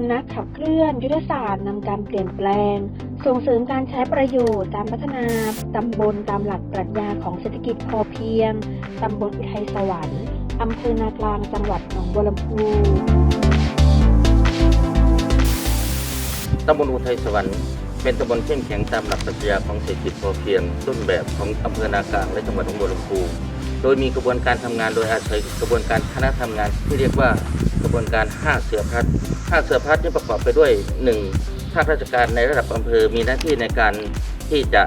ำนักขับเคลื่อน ยุทธศาสตร์นำการเปลี่ยนแปลง ส่งเสริมการใช้ประโยชน์การพัฒนาตำบลตามหลักปรัชญาของเศรษฐกิจพอเพียงตำบลอุทัยสวรรค์อำเภอนากลางจังหวัดหนองบัวลำพูตำบลอุทัยสวรรค์เป็นตำบลเข้มแข็งตามหลักปรัชญาของเศรษฐกิจพอเพียงต้นแบบของอำเภอนากลางและจังหวัดหนองบัวลำพู โดยมีกระบวนการทำงานโดยอาศัยกระบวนการคณะทำงานที่เรียกว่า กระบวนการ 5 เสือพัด5เสือพัดนี่ประกอบไปด้วย 1. ภาคราชการในระดับอำเภอมีหน้าที่ในการที่จะ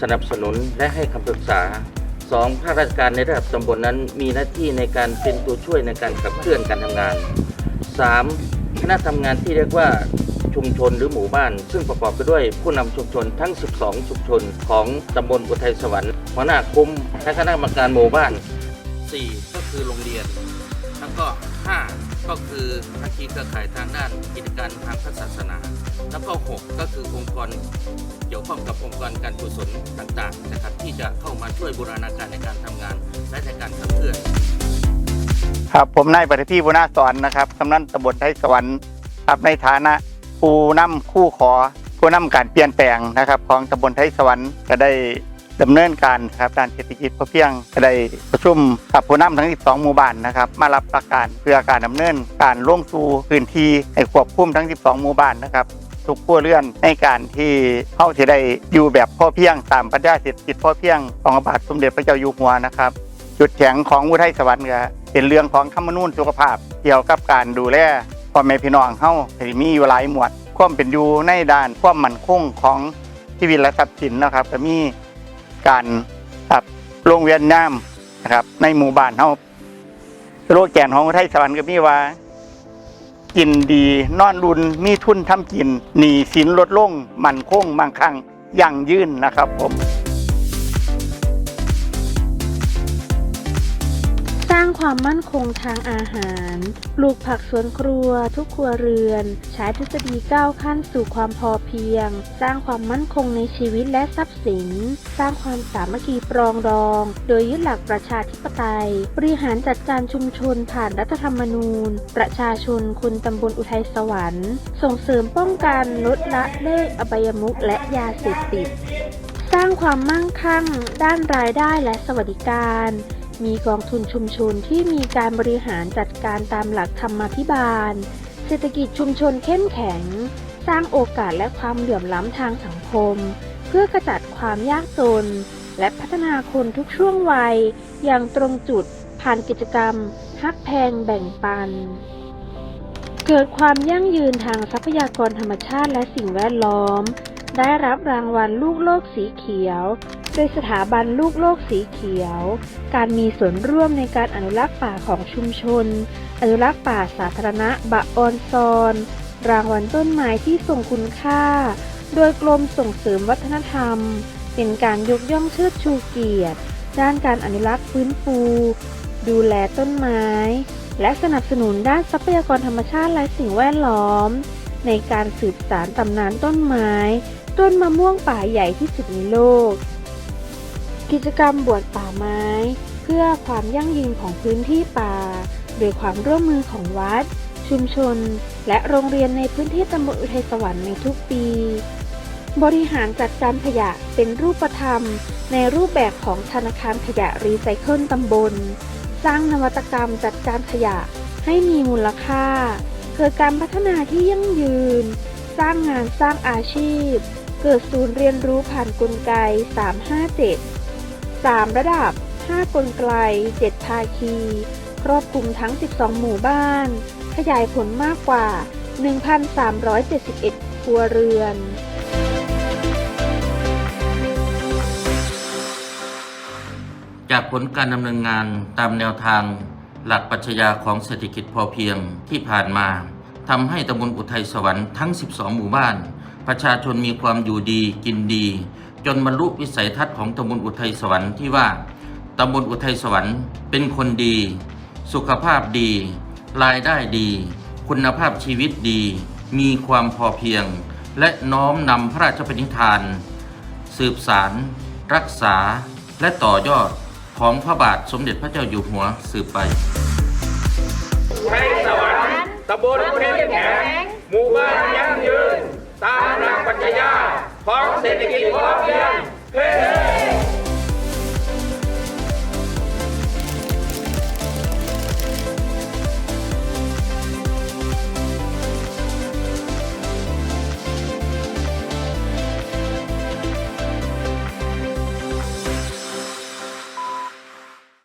สนับสนุนและให้คำปรึกษา 2. ภาคราชการในระดับตำบลนั้น มีหน้าที่ในการเป็นตัวช่วยในการขับเคลื่อนการทำงาน 3. คณะทำงานที่เรียกว่าชุมชนหรือหมู่บ้าน ซึ่งประกอบไปด้วยผู้นำชุมชนทั้ง 12 ชุมชนของตำบลอุทัยสวรรค์หัวหน้าคุ้มและคณะกรรมการหมู่บ้าน 4. ก็คือโรงเรียน แล้วก็ ก็คือภาคีเครือข่ายทางด้านกิจการทางพระศาสนา แล้วก็ 6 ก็คือองค์กรเกี่ยวข้องกับองค์กรการกุศลต่างๆนะครับที่จะเข้ามาช่วยบูรณาการในการทำงาน และในการขับเคลื่อน ครับผมนายปฏิพีบุญนาสอนนะครับกำนันตำบลไทยสวรรค์ครับในฐานะผู้นำคู่ขอผู้นำการเปลี่ยนแปลงนะครับ ของตำบลไทยสวรรค์ก็ได้ ดำเนินการครับด้านเศรษฐกิจพอเพียงได้ประชุมกับผู้นำทั้ง 12 หมู่บ้านนะครับมารับประการเพื่อการดำเนินการลงสู่พื้นที่ให้ควบคุมทั้ง 12 หมู่บ้านนะครับทุกครัวเรื่อนในการที่เขาจะได้อยู่แบบพ่อเพียงตามปรัชญาเศรษฐกิจพ่อเพียงของพระบาทสมเด็จพระเจ้าอยู่หัวนะครับ จุดแข็งของอุทัยสวรรค์ก็เป็นเรื่องของธรรมนูญสุขภาพ เกี่ยวกับการดูแลพ่อแม่พี่น้องเฮาที่มีอยู่หลายหมวด ความเป็นอยู่ในด้านความมั่นคงของชีวิตและทรัพย์สินนะครับก็มี การตับโรงเรียนน้ำนะครับ ในหมู่บ้านเฮาสโลแกนของไทยสวรรค์ก็มีว่า กินดีนอนรุนมีทุนทำกิน หนีสินลดลง มั่นคงมั่งคั่งยั่งยืนนะครับผม ร้างความมั่นคงทางอาหาร ปลูกผักสวนครัว ทุกครัวเรือน ใช้ทฤษฎีก้าวขั้นสู่ความพอเพียง สร้างความมั่นคงในชีวิตและทรัพย์สิน สร้างความสามัคคีปรองดอง โดยยึดหลักประชาธิปไตย บริหารจัดการชุมชนผ่านรัฐธรรมนูญ ประชาชนคนตำบลอุทัยสวรรค์ ส่งเสริมป้องกันลดละเลิกอบายมุขและยาเสพติด สร้างความมั่งคั่ง ด้านรายได้และสวัสดิการ มีกองทุนชุมชนที่มีการบริหารจัดการตามหลักธรรมาภิบาล เศรษฐกิจชุมชนเข้มแข็ง สร้างโอกาสและความเหลื่อมล้ำทางสังคม เพื่อกระจัดความยากจน และพัฒนาคนทุกช่วงวัย อย่างตรงจุดผ่านกิจกรรมฮักแพงแบ่งปัน เกิดความยั่งยืนทางทรัพยากรธรรมชาติและสิ่งแวดล้อม ได้รับรางวัลลูกโลกสีเขียว โดยสถาบันลูกโลกสีเขียว การมีส่วนร่วมในการอนุรักษ์ป่าของชุมชน อนุรักษ์ป่าสาธารณะบะออนซอน รางวัลต้นไม้ที่ทรงคุณค่า โดยกรมส่งเสริมวัฒนธรรม เป็นการยกย่องเชิดชูเกียรติ ด้านการอนุรักษ์ฟื้นฟู ดูแลต้นไม้ และสนับสนุนด้านทรัพยากรธรรมชาติและสิ่งแวดล้อม ในการสืบสานตำนานต้นไม้ ต้นมะม่วงป่าใหญ่ที่สุดในโลก กิจกรรมบวชป่าไม้ เพื่อความยั่งยืนของพื้นที่ป่า โดยความร่วมมือของวัด ชุมชน และโรงเรียนในพื้นที่ตำบลอุทัยสวรรค์ในทุกปี บริหารจัดการขยะเป็นรูปธรรม ในรูปแบบของธนาคารขยะรีไซเคิลตำบล สร้างนวัตกรรมจัดการขยะให้มีมูลค่า เกิดการพัฒนาที่ยั่งยืน สร้างงานสร้างอาชีพ เกิดศูนย์เรียนรู้ผ่านกลไก 357 3 ระดับ 5 กลไก 7 ภาคี ครอบคลุมทั้ง 12 หมู่บ้าน ขยายผลมากกว่า 1,371 ครัวเรือนจากผลการดำเนินงานตามแนวทางหลักปรัชญาของเศรษฐกิจพอเพียงที่ผ่านมาทำให้ตำบลอุทัยสวรรค์ทั้ง 12 หมู่บ้าน ประชาชนมีความอยู่ดีกินดี จนบรรลุวิสัยทัศน์ของตำบลอุทัยสวรรค์ที่ว่าตำบลอุทัยสวรรค์เป็นคนดี สุขภาพดี รายได้ดี คุณภาพชีวิตดี มีความพอเพียง และน้อมนำพระราชปณิธาน สืบสาร รักษา และต่อยอดของพระบาทสมเด็จพระเจ้าอยู่หัวสืบไปตำบลเข้มแข็งหมู่บ้านยั่งยืน ตามหลักปัญญาของเศรษฐกิจพอเพียงเพื่อ